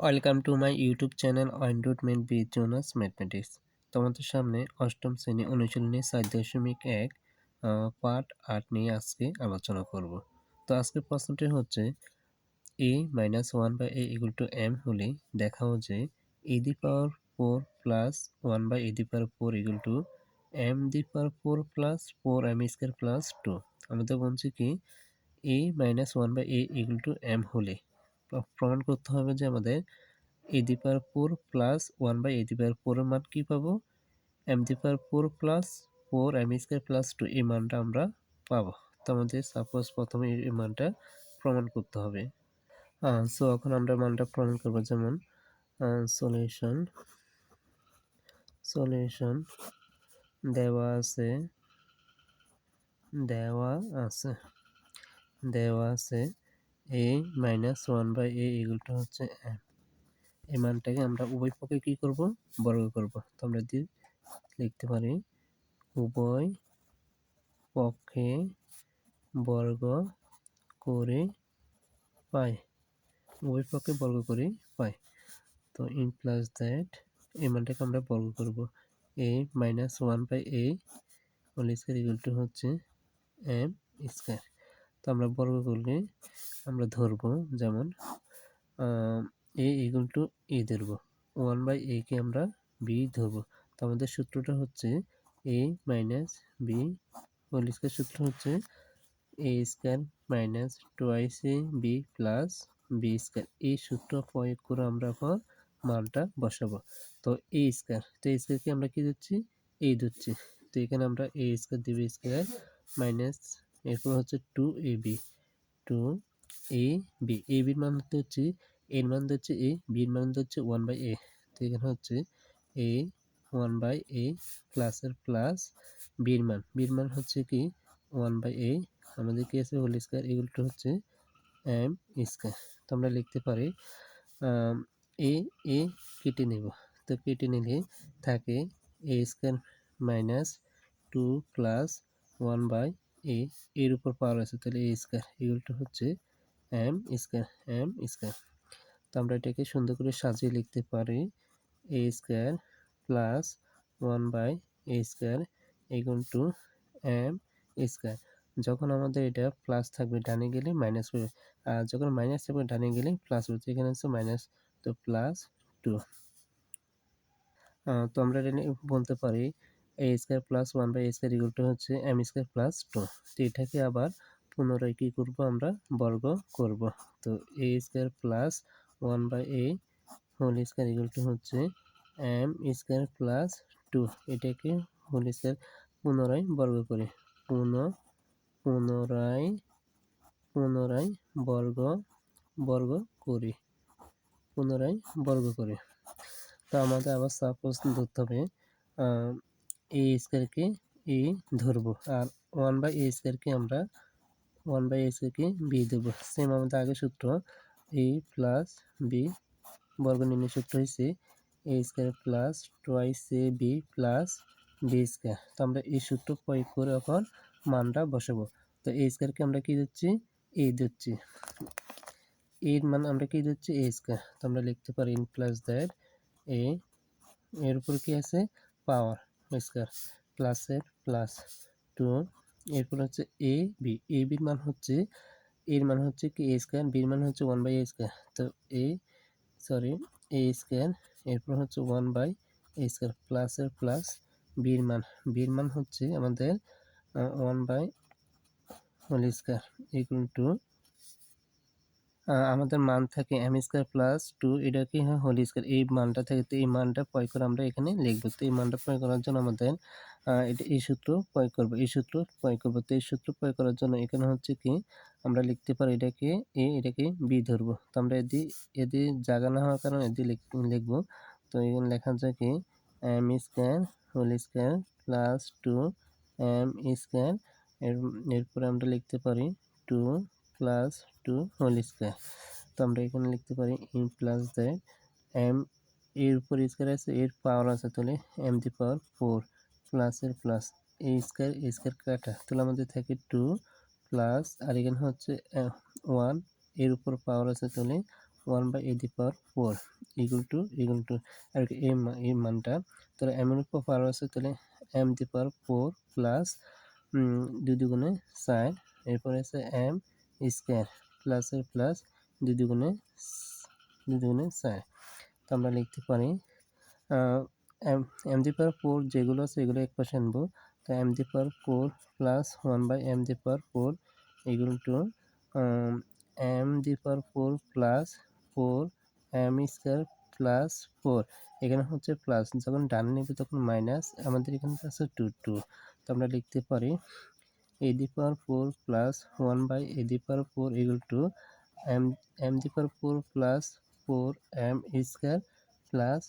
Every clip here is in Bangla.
Welcome to my YouTube channel android men B Jonas mathematics. তোমাদের সামনে অষ্টম শ্রেণি অনুশীলনী সাত দশমিক এক পার্ট আট নিয়ে আজকে আলোচনা করব। তো আজকের প্রশ্নটি হচ্ছে a minus one by a equal to m হলে দেখাও যে a the power four plus one by a the power four equal to m the power four plus four m square plus two আমাদের বলছি কি a minus one by a equal to m হলে প্রমাণ করতে হবে যে আমাদের a the power four plus one by a the power ফোরের মান কী পাবো? M the power four plus four m square plus two এই মানটা আমরা পাবো। তো আমাদের সাপোজ প্রথমে এই মানটা প্রমাণ করতে হবে। সো এখন আমরা মানটা প্রমাণ করব যেমন সলিউশন সলিউশন দেওয়া আছে দেওয়া আছে দেওয়া আছে a minus one by a ইগুলটা হচ্ছে এম এই মানটাকে আমরা উভয় পক্ষে কী করব? বর্গ করব। তো আমরা দিয়ে লিখতে পারি উভয় পক্ষে বর্গ করে পাই। উভয় পক্ষে বর্গ করে পাই। তো ইন প্লাস দ্যাট এই মানটাকে আমরা বর্গ করব। A minus one by a whole square equal to হচ্ছে এম স্কোয়ার তো আমরা বর্গ করলে আমরা ধরবো যেমন এ ইকুয়াল টু এ ধরবো। ওয়ান বাই এ কে আমরা বি ধরবো। তো আমাদের সূত্রটা হচ্ছে a minus b whole square সূত্র হচ্ছে a square minus twice a b plus b square এই সূত্র প্রয়োগ করে আমরা এখন মানটা বসাবো। তো এ স্কোয়ার তো এ স্কোয়ারকে আমরা কী দিচ্ছি এই দিচ্ছি তো এখানে আমরা এ স্কোয়ার দিবি স্কোয়ার মাইনাস এরপর হচ্ছে two a b two a b a বির মান হচ্ছে এর মান হচ্ছে এ বির মান হচ্ছে ওয়ান বাই এ তো এখানে হচ্ছে এ ওয়ান বাই এ প্লাসের প্লাস বির মান বির মান হচ্ছে কি ওয়ান বাই এ আমাদের কি আছে হোল স্কোয়ার এগুলোটা হচ্ছে এম স্কোয়ার তো আমরা লিখতে পারি এ এ কেটে নেব, তো কেটে নিলে থাকে a square minus two plus one by a এর উপর পাওয়ার আছে, তাহলে এ স্কোয়ার এগুলোটা হচ্ছে এম স্কোয়ার এম স্কোয়ার তো আমরা এটাকে সুন্দর করে সাজিয়ে লিখতে পারি a square plus one by a square equal to m square যখন আমাদের এটা প্লাস থাকবে, ডানে গেলে মাইনাস হবে আর যখন মাইনাস থাকবে, ডানে গেলে প্লাস হবে এখানে হচ্ছে মাইনাস তো প্লাস টু তো আমরা এটা বলতে পারি a square plus one by a square equal to হচ্ছে এম স্কোয়ার প্লাস টু তো এটাকে আবার পুনরায় কী করব আমরা? বর্গ করব। তো a square plus one by a whole square equal to হচ্ছে এম স্কোয়ার প্লাস টু এটাকে হোল স্কোয়ার পুনরায় বর্গ করে। পুন, পুনরায় পুনরায় বর্গ বর্গ করি। পুনরায় বর্গ করে। তো আমাদের আবার সাপোজ ধরতে হবে এ স্কোয়ারকে এ ধরবো আর ওয়ান বাই এ স্কোয়ারকে আমরা ওয়ান বাই এ স্কোয়ারকে বি দেবো। সেম আমাদের আগে সূত্র এ প্লাস বি বর্গ নির্ণয় সূত্র হয়েছে a square plus twice a b plus b square তো আমরা এই সূত্র প্রয়োগ করে এখন মানটা বসাবো। তো এ স্কোয়ারকে আমরা কি দিচ্ছি? এ দিচ্ছি। এর মান আমরা কি দিচ্ছি? এ স্কোয়ার তো আমরা লিখতে পারি ইন প্লাস দ্যাট এ এর উপর কি আছে? পাওয়ার স্কোয়ার প্লাসের প্লাস টু এরপর হচ্ছে এ বি এ বির মান হচ্ছে এর মান হচ্ছে কি? এ স্কোয়ার বির মান হচ্ছে ওয়ান বাই এ স্কোয়ার তো এ সরি এ স্কোয়ার এরপর হচ্ছে ওয়ান বাই এ স্কোয়ার প্লাসের প্লাস বির মান। বির মান হচ্ছে আমাদের one by whole square equal to আমাদের মান থাকে এম স্কোয়ার প্লাস টু এটা কি? হয় হোল স্কোয়ার এই মানটা থাকে তো এই মানটা প্রয়োগ করে আমরা এখানে লিখব। তো এই মানটা প্রয়োগ করার জন্য আমাদের এটা এই সূত্র প্রয়োগ করব। এই সূত্র প্রয়োগ করব। তো এই সূত্র প্রয়োগ করার জন্য এখানে হচ্ছে কি, আমরা লিখতে পারি এটাকে এ এটাকে বি ধরবো। তো আমরা এদি এদি জায়গা না হওয়ার কারণে এদি লিখব। তো এখানে লেখা যায় কি m square whole square plus two m square এর, এরপরে আমরা লিখতে পারি two plus two whole square তো আমরা এখানে লিখতে পারি ইন প্লাস দ্যাট এম এর উপর স্কোয়ার আছে, এর পাওয়ার আছে, তাহলে এম দি পাওয়ার ফোর প্লাসের plus a square a square কাটা। তাহলে আমাদের থাকে টু প্লাস আর এখানে হচ্ছে ওয়ানের উপর পাওয়ার আছে, তাহলে one by a the power four equal to equal to আর এই এই মানটা, তাহলে এমন উপর পাওয়ার আছে, তাহলে m the power four plus দুই দুগুণে চার এরপরে আছে এম স্কোয়ার প্লাসের প্লাস দুই দুগুণে দুই দুগুণে চার। তো আমরা লিখতে পারি m m the power four যেগুলো আছে এগুলো এক পাশে আনব। তো m the power four plus one by m the power four equal to m the power four plus four m square plus four. এখানে হচ্ছে প্লাস, যখন ডানে নেবে তখন মাইনাস, আমাদের এখানে আছে টু টু। তো আমরা লিখতে পারি a the power four plus one by a the power four equal to m m the power four plus four m square plus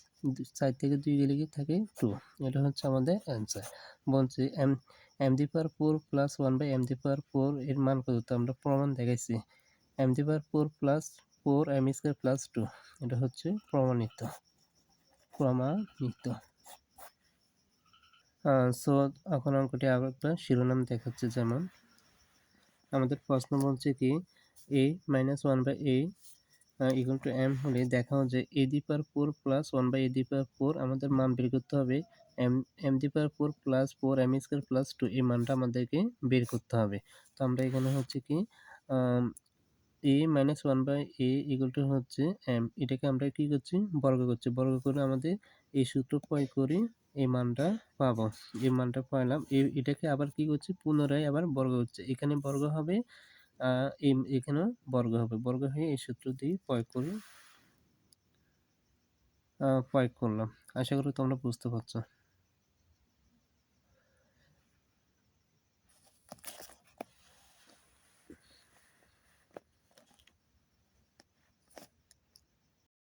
চার থেকে দুই গেলে কি থাকে? টু এটা হচ্ছে আমাদের অ্যান্সার বলছি m m the power four plus one by m the power four এর মান কত? তো আমরা প্রমাণ দেখাইছি। M the power four plus four m square plus two এটা হচ্ছে প্রমাণিত। প্রমাণিত। সো এখন অঙ্কটি আবার একটা শিরোনাম দেখাচ্ছে যেমন, আমাদের প্রশ্ন বলছে কি a minus one by a equal to m হলে দেখাও যে a the power four plus one by a the power four আমাদের মান বের করতে হবে m m the power four plus four m square plus two এই মানটা আমাদেরকে বের করতে হবে। তো আমরা এখানে হচ্ছে কি a minus one by a equal to হচ্ছে এম এটাকে আমরা কি করছি, বর্গ করছি, বর্গ করে আমাদের এই সূত্র প্রয়োগ করি এই মানটা পাবো, এই মানটা পাইলাম। এটাকে আবার কি করছি? পুনরায় আবার বর্গ হচ্ছে এখানে বর্গ হবে এই, এখানেও বর্গ হবে। বর্গ হয়ে এই সূত্র দিয়ে প্রয়োগ করি প্রয়োগ করলাম। আশা করি তোমরা বুঝতে পারছ।